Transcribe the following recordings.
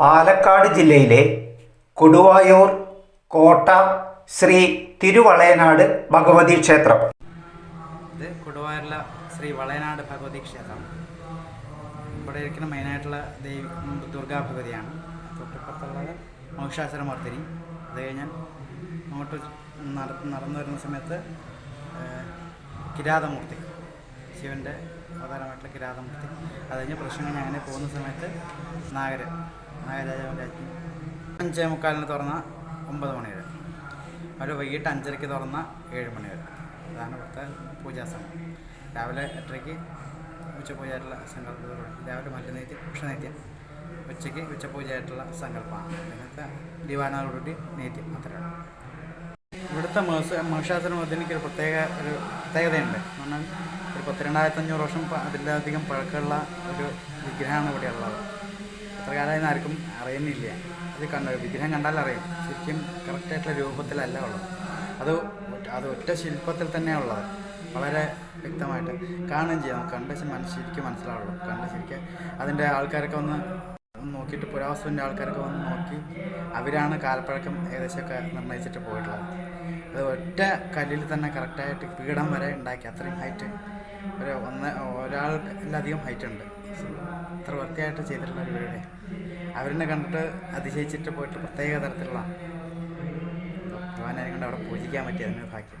പാലക്കാട് ജില്ലയിലെ കൊടുവായൂർ കോട്ട ശ്രീ തിരുവളയനാട് ഭഗവതി ക്ഷേത്രം. ഇത് കൊടുവായൂരിലെ ശ്രീ വളയനാട് ഭഗവതി ക്ഷേത്രം. ഇവിടെ ഇരിക്കുന്ന മെയിനായിട്ടുള്ള ദേവി ദുർഗാ ഭഗവതിയാണ്. തൊട്ടിപ്പുറത്തുള്ളത് മഹിഷാസുരമർദ്ദിനി അത് കഴിഞ്ഞാൽ അങ്ങോട്ട് നട നടന്നു വരുന്ന സമയത്ത് കിരാതമൂർത്തി. ശിവന്റെ അവതാരമായിട്ടുള്ള കിരാതമൂർത്തി. അത് കഴിഞ്ഞ് പ്രശ്നം അങ്ങനെ പോകുന്ന സമയത്ത് നാഗര്. നാഗരാജാവിന്റെ അജ്ഞ അഞ്ചേ മുക്കാലിന് തുറന്ന ഒമ്പത് മണി വരെ. അവർ വൈകിട്ട് അഞ്ചരയ്ക്ക് തുറന്ന ഏഴ് മണി വരെ. അതാണ് ഇവിടുത്തെ പൂജാ സമയം. രാവിലെ എട്ടരയ്ക്ക് ഉച്ചപൂജയായിട്ടുള്ള സങ്കല്പത്തോടെ രാവിലെ മല്ലുനീത്യം ഉഷനീത്യം ഉച്ചയ്ക്ക് ഉച്ചപൂജയായിട്ടുള്ള സങ്കല്പമാണ്. ഇന്നത്തെ ദിവാനോടുകൂടി നീത്യം അത്രയാണ് ഇവിടുത്തെ മേശ മഹിഷാസുരമർദ്ദിനിക്ക് ഒരു പ്രത്യേക ഒരു പ്രത്യേകതയുണ്ട്. എന്ന് പറഞ്ഞാൽ ഒരു പത്തിരണ്ടായിരത്തഞ്ഞൂറ് വർഷം അതിലധികം പഴക്കമുള്ള ഒരു വിഗ്രഹമാണ് ഇവിടെ ഉള്ളത് എത്ര കാലമായിരുന്നു ആർക്കും അറിയുന്നില്ല. അത് കണ്ട വിഗ്രഹം കണ്ടാൽ അറിയും. ശരിക്കും കറക്റ്റായിട്ടുള്ള രൂപത്തിലല്ല ഉള്ളത്. അത് അത് ഒറ്റ ശില്പത്തിൽ തന്നെയാണ് ഉള്ളത്. വളരെ വ്യക്തമായിട്ട് കാണുകയും ചെയ്യാം. കണ്ട മനസ്സ് മനസ്സിലാവുള്ളൂ. കണ്ട ശരിക്കും അതിന്റെ ആൾക്കാരൊക്കെ ഒന്ന് നോക്കിയിട്ട് പുരാവസ്തുവിന്റെ ആൾക്കാരൊക്കെ വന്ന് നോക്കി അവരാണ് കാലപ്പഴക്കം ഏകദേശമൊക്കെ നിർണയിച്ചിട്ട് പോയിട്ടുള്ളത്. അത് ഒറ്റ കല്ലിൽ തന്നെ കറക്റ്റായിട്ട് പീഠം വരെ ഉണ്ടാക്കി. അത്രയും ഹൈറ്റ് ഒരു ഒന്ന് ഒരാളിലധികം ഹൈറ്റ് ഉണ്ട്. അത്ര വൃത്തിയായിട്ട് ചെയ്തിട്ടുള്ള വീട്. അവരെന്നെ കണ്ടിട്ട് അതിശയിച്ചിട്ട് പോയിട്ട് പ്രത്യേക തരത്തിലുള്ള ഭഗവാനെ കണ്ട് അവിടെ പൂജിക്കാൻ പറ്റിയ അതിന് ഭാഗ്യം.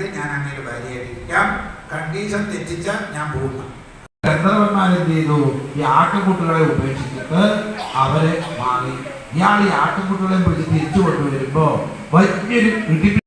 പാലിക്കാമെങ്കിൽ ഞാൻ അങ്ങനെ ഭാര്യയായിരിക്കാം കണ്ടീഷൻ തെറ്റിച്ച ഞാൻ പോകുന്നു ഗന്ധർവന്മാരെന്ത് ചെയ്തു? ഈ ആട്ടുകുട്ടികളെ ഉപേക്ഷിച്ചിട്ട് അവരെ മാറി. ഇയാൾ ഈ ആട്ടുകുട്ടികളെ പിടിച്ച് തിരിച്ചു കൊണ്ടുവരുമ്പോ വലിയൊരു ഇടിമിന്നൽ